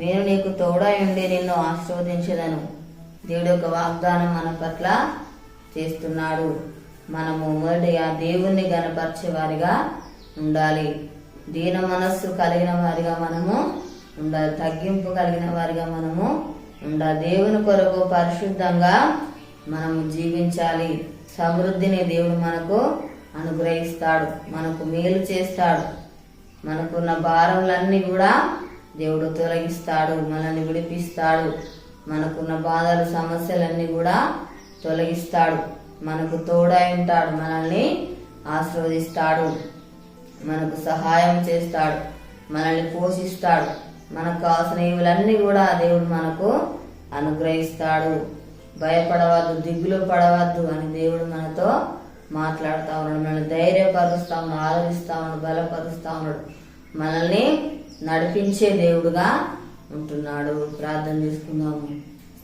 నేను నీకు తోడై ఉండి నిన్ను ఆశీర్వదించదను దేవుడు యొక్క వాగ్దానం మన పట్ల చేస్తున్నాడు. మనము మొదటిగా దేవుణ్ణి గనపరిచే వారిగా ఉండాలి. దీన మనస్సు కలిగిన వారిగా మనము ఉండాలి. తగ్గింపు కలిగిన వారిగా మనము ఉండాలి. దేవుని కొరకు పరిశుద్ధంగా మనము జీవించాలి. సమృద్ధిని దేవుడు మనకు అనుగ్రహిస్తాడు. మనకు మేలు చేస్తాడు. మనకున్న భారములన్నీ కూడా దేవుడు తొలగిస్తాడు మనల్ని విడిపిస్తాడు. మనకున్న బాధలు సమస్యలన్నీ కూడా తొలగిస్తాడు. మనకు తోడై ఉంటాడు మనల్ని ఆశీర్వదిస్తాడు. మనకు సహాయం చేస్తాడు మనల్ని పోషిస్తాడు. మనకు కావాల్సిన ఇవులన్నీ కూడా దేవుడు మనకు అనుగ్రహిస్తాడు. భయపడవద్దు దిగులు పడవద్దు అని దేవుడు మనతో మాట్లాడుతా ఉన్నాడు. మనల్ని ధైర్యపరుస్తా ఉన్నాడు ఆదరిస్తా ఉన్నాడు బలపరుస్తా ఉన్నాడు. మనల్ని నడిపించే దేవుడుగా ఉంటున్నాడు. ప్రార్థన చేసుకుందాము.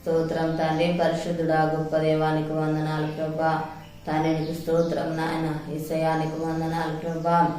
స్తోత్రం తండ్రి పరిశుద్ధుడా గొప్ప దేవానికి వందనాలు ప్రభా. తండ్రికి స్తోత్రం నాయన. ఈసయానికి వందనాలు ప్రభా.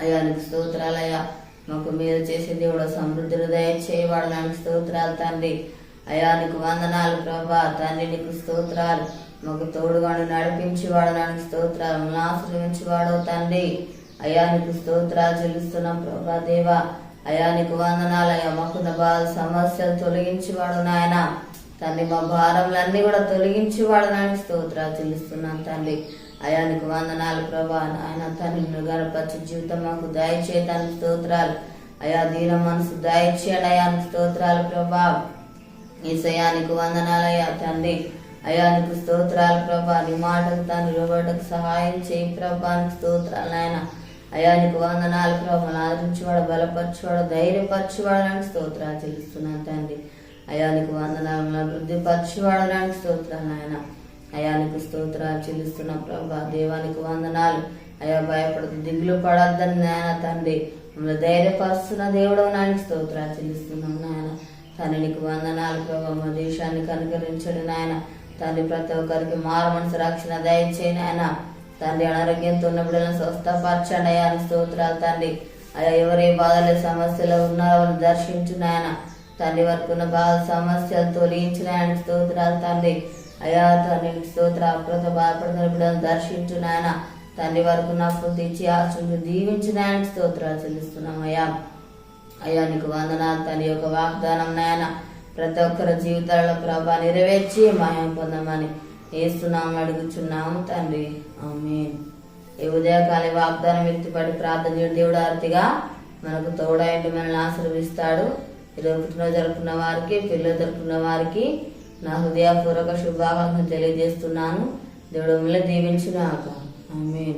అయ్యానికి స్తోత్రాలయ్యా మాకు మీరు చేసే దేవుడు సమృద్ధులు దయచేవాడు నాకు స్తోత్రాలు తండ్రి. అయానికి వందనాలు ప్రభా. తండ్రి నీకు స్తోత్రాలు. మాకు తోడుగాను నడిపించి వాడడానికి స్తోత్రాలు ఆశ్రయించేవాడు తండ్రి. అయానికి స్తోత్రాలు చెల్లిస్తున్నాం ప్రభా దేవా. అయానికి వందనాలు అయ్యా. మాకున్న బాధ సమస్యలు తొలగించేవాడు నాయన. తండ్రి మా భారములన్నీ కూడా తొలగించి వాడడానికి స్తోత్రాలు చెల్లిస్తున్నాను తండ్రి. అయానికి వందనాలు ప్రభా నాయన. తండ్రి గణపతి జీవితం మాకు దయచేయటానికి స్తోత్రాలు. అయా దీన మనసు దయచేయండి అయానికి స్తోత్రాలు ప్రభా. ఈసయానికి వందనాలయ్యా తండ్రి. అయానికి స్తోత్రాలు ప్రభా. నీ మాటకు తండ్రి నిలబడకు సహాయం చేయి ప్రభానికి స్తోత్రాలు నాయన. అయానికి వందనాలు ప్రభా. ఆదరించేవాడు బలపరచేవాడు ధైర్యపరచేవాడడానికి స్తోత్రాలు చెల్లిస్తున్నాను తండ్రి. అయానికి వందనాలు అభివృద్ధి స్తోత్రాలు ఆయన నాయన నీకు స్తోత్రాలు చెల్లిస్తున్నా ప్రభా. దేవానికి వందనాలు. అయ్యా భయపడదు దిగులు పడద్దని నాయన తండ్రి. మమ్మల్ని ధైర్యపరుస్తున్న దేవుడు నాయన స్తోత్రాలు చెల్లిస్తున్నాం నాయన. తండ్రి నీకు వందనాలు ప్రభు. మా దేశాన్ని కనుకరించండి నాయన. తండ్రి ప్రతి ఒక్కరికి మారు మనసు రక్షణ దయచేయి నాయన. తండ్రి అనారోగ్యంతో ఉన్నప్పుడైనా స్వస్థపరచండి అయ్యా అని స్తోత్రాలు తండ్రి. అయ్యా ఎవరే బాధలు సమస్యలు ఉన్నారో వాళ్ళు దర్శించు నాయన తండ్రి వరకు ఉన్న బాధ సమస్యలు తొలగించిన ఆయన స్తోత్రాలు తండ్రి. అయ్యా తండ్రి స్తోత్ర అప్రత బాధపడుతున్న దర్శించు నాయన తండ్రి వరకు నప్పులు తెచ్చి ఆశలు దీవించిన ఆయన స్తోత్రాలు చెల్లిస్తున్నాం అయ్యా. అయ్యా నీకు వందనాలు తండ్రి. యొక్క వాగ్దానం నాయన ప్రతి ఒక్కరి జీవితాల్లో ప్రభా నెరవేర్చి మాయం పొందమని. వేస్తున్నాము అడుగుచున్నాము తండ్రి. ఆమె ఈ ఉదయకాల వాగ్దానం వ్యక్తిపడి ప్రార్థన చేయడం దేవుడు ఆర్తిగా మనకు తోడైండి మనల్ని ఆశీర్విస్తాడు ఇరవై పుట్టినరోజు జరుపుకున్న వారికి పిల్లలు జరుపుకున్న వారికి నా హృదయపూర్వక శుభాకాంక్షలు తెలియజేస్తున్నాను. దేవుడు మిమ్మల్ని దీవించుగాక. ఆమె